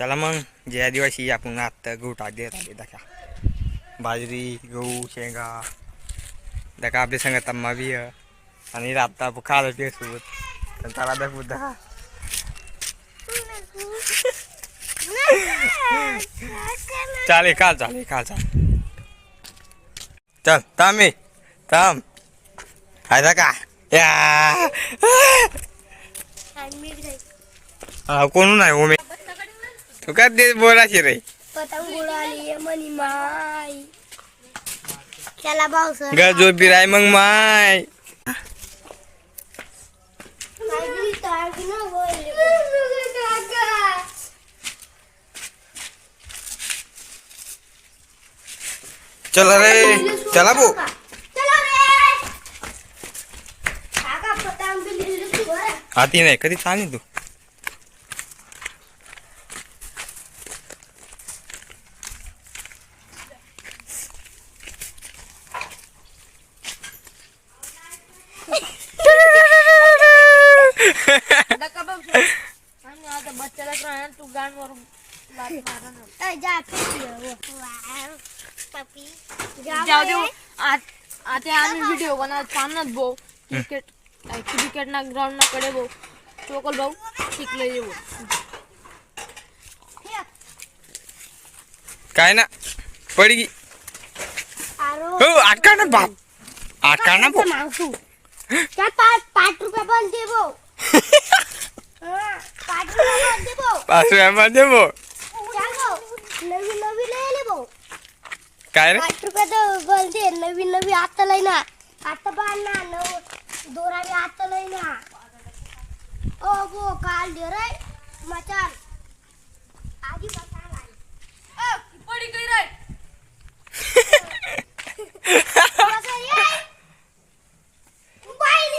चला मग जे आदिवासी आपण आत्ता गहू टाकले राहिले दाखा. बाजरी गहू शेंगा दाखा आपल्या संग तम्मा बी. आणि रात्ता खायला ते सोबत त्याला दाखवू दहा चालेल काल चालेल काल चाल चल. थांब थांब. आहे का या. हा कोण नाही ओमे तू काय ते बोलायची रे पतंग उडाली मनी माय त्याला पाऊस ग जो बिराय मग माय चला रे चला भाऊ हाती नाही कधी चालेल तू आता बच्चाला राहणार तू गाणवर जाऊ दे आत- क्रिकेट क्रिकेट ना ग्राउंड ना कडे भाऊ चोकल भाऊ शिकले येऊ काय ना त्यात पाच पाच रुपये हा, पाच रुपये पण दे भाऊ पाच मध्ये भो चाल भाऊ नवीन नवीन येले भाऊ काय रे पाच रुपयाचं बल दे नवीन नवीन आता लय ना आता बाळ ना नव दोरा बी आता लय ना. ओ बो काल दे रे मचाल आधी बसायला पडी गई रे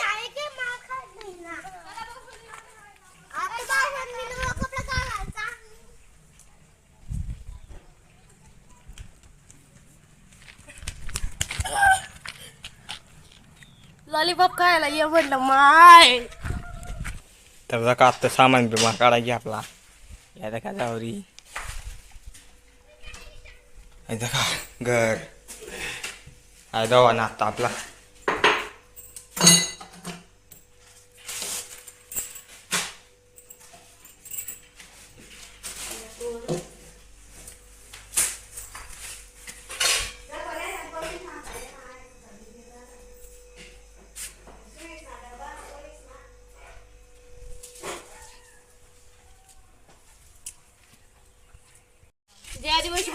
आहे के माखा नाही ना आता बाहेर निघलो कपडा घालायचा कायला ये म्हणलं माय. तर बघा आत्ता सामान बिमा काढायची आपला. या का जावरी आहे का घर. आय दवा ना आता आपला.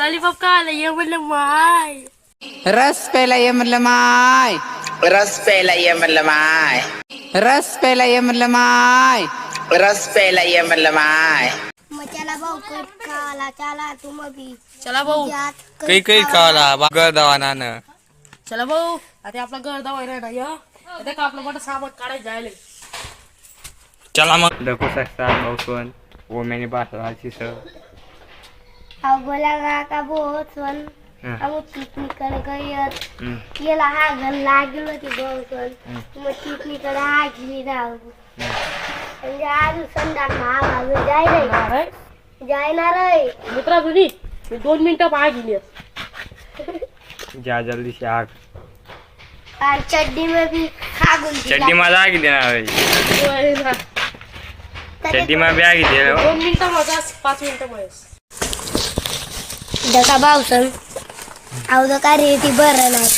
लॉलीपॉप का आला ये म्हणलं माय रस प्यायला ये म्हणलं माय रस प्यायला ये म्हणलं माय रस प्यायला ये म्हणलं माय रस प्यायला ये म्हणलं माय मचाला भाऊ कट खाला चला तुम भी चला भाऊ काही काही काला बागर दवा नानं चला भाऊ आता आपला घर दावायला ना या आता का आपलं मोठं सामान काढायचं जायले चला मग दखू शकता भाऊसवन ओमेने बासराची सर अब बोला गा का बहुत सन हं. अब पिकनिक कर गयत. हं. केला हा घर लागेल होती बहुत सन मग पिकनिककडे हा घरी राहू म्हणजे आज संध्याकाळ महाभाग जाय रे अरे जायना रे मित्रा तुझी मी दोन मिनिटं पाय गेली जा जल्दी से आग. और चड्डी में भी खा गुंजी चड्डी आगी रे. चड्डी आगी दे दोन मिनिटं माझा पाच मिनिटं माझ्या दका भाऊसन अवध का रेटी बरं नाही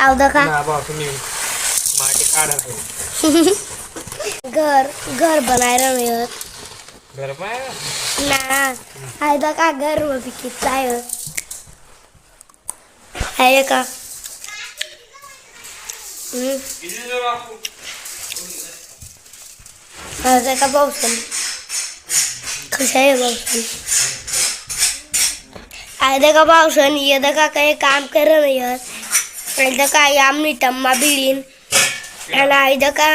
अवध का तुम्ही माटी काढा घर घर बनायला मिळत घर पाय ना आहे का घर व पिकीत आहे आहे का माझा का पावसान कशा आहे पावसान आयदा का पावसन येदा का काही काम कर नाही आयदा का आमनी टम्मा बिडीन आणि आयदा का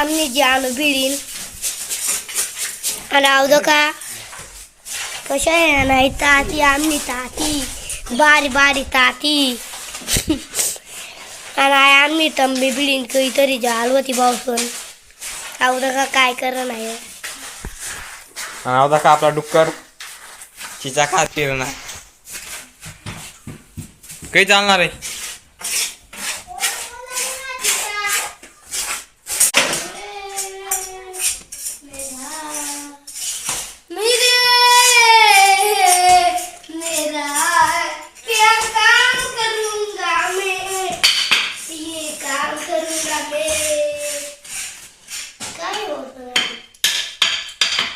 आमनी जान बिडीन आणि आवदा का कशा आहे नाही ताती आमनी ताती बारी बारी ताती. आणि आम्ही तंबी बिडीन काहीतरी झाल होती पावसून. आवडं का काय कर नाही आणि आवदा का आपला डुक्कर चिचा खात पिरणा काही चालणार आहे मेरा क्या काम करूंगा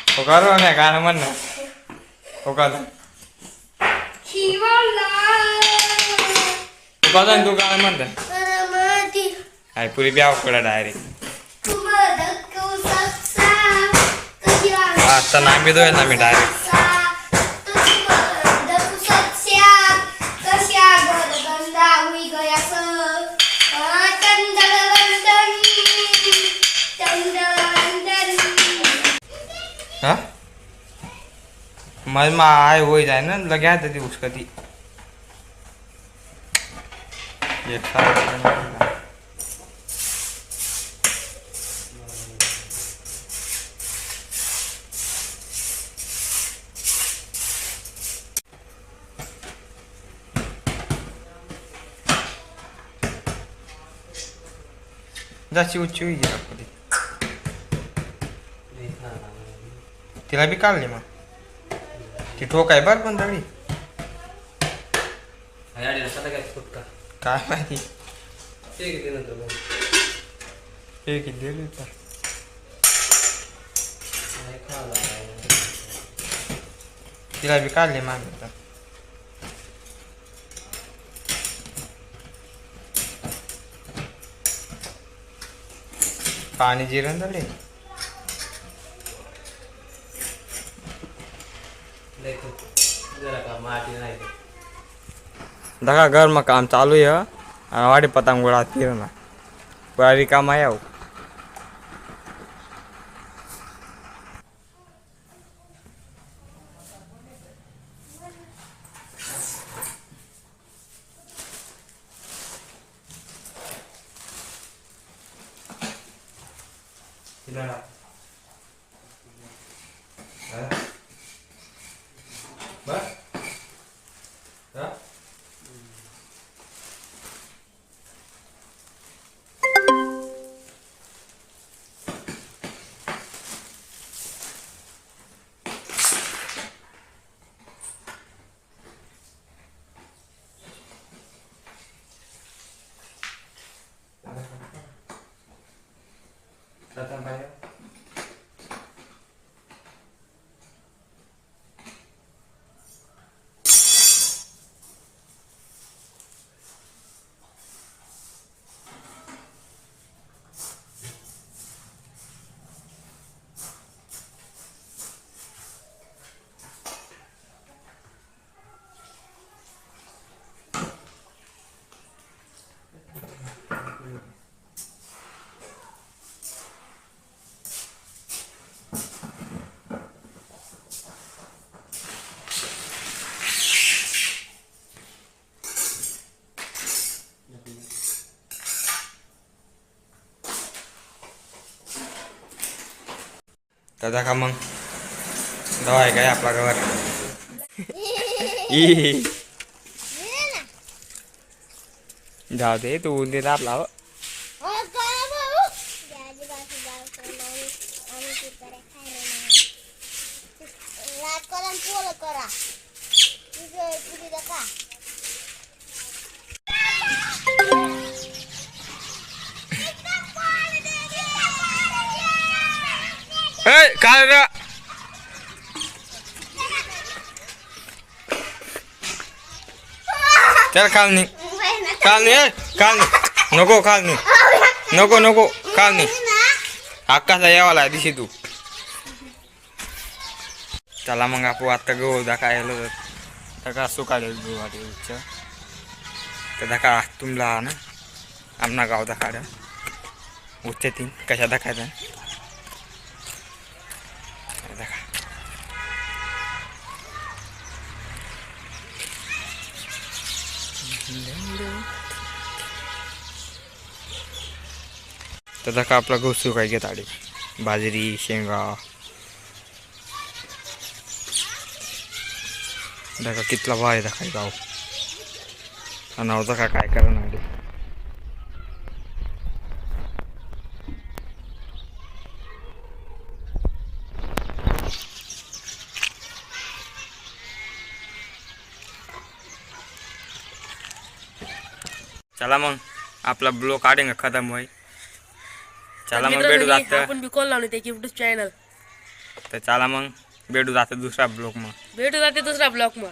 हो गाणं म्हण ना हो का ना शिवला तू का तू गाणं म्हणता काय पुरी डायरेक्ट धक्कू सकसा कधी आता नाम बी ना मी डायरेक्ट हा मग मा आय होई जाय ना लगे आता ती उसका ती एक जाची उच्ची होई गेला तिला बी काढली मग. ती ठोक आहे बरं पण दगडी. काय माहिती? हे किती दिली तर तिला बी काढली मागे तर. पाणी जिरण दगडी दगा घर मग काम चालू आहे आणि वाडी पतंग उडा फिरणं पुरा रिकामा याव दादा का मग दवा आहे काय आपला गवर. जाऊ दे तू उंदीर आपला काय काय रे? चल काल नाही काल नको काल नी. नको नको कालनी नाही आकाशला यावाला दिशी तू. चला मग आपण आता गहू दाखवायला तर दाखा सुकाले गहू आधी उच्च तर धका तुमला ना. आमना गाव दाखाड उच्च तीन. कशा दाखायचा दाखा त्याचा का आपला गहू सुकाय घेत आडे बाजरी शेंगा. दाखा कितला भाव आहे दाखा गाव आणि का काय करणार आडी चला मग आपला ब्लॉक आडेंगा खतम होई चला मग भेटू जात. आपण बी कॉल लावले त्याची युट्यूब चॅनल तर चला मग भेटू जातं दुसरा ब्लॉग मग. भेटू जाते दुसऱ्या ब्लॉग मग.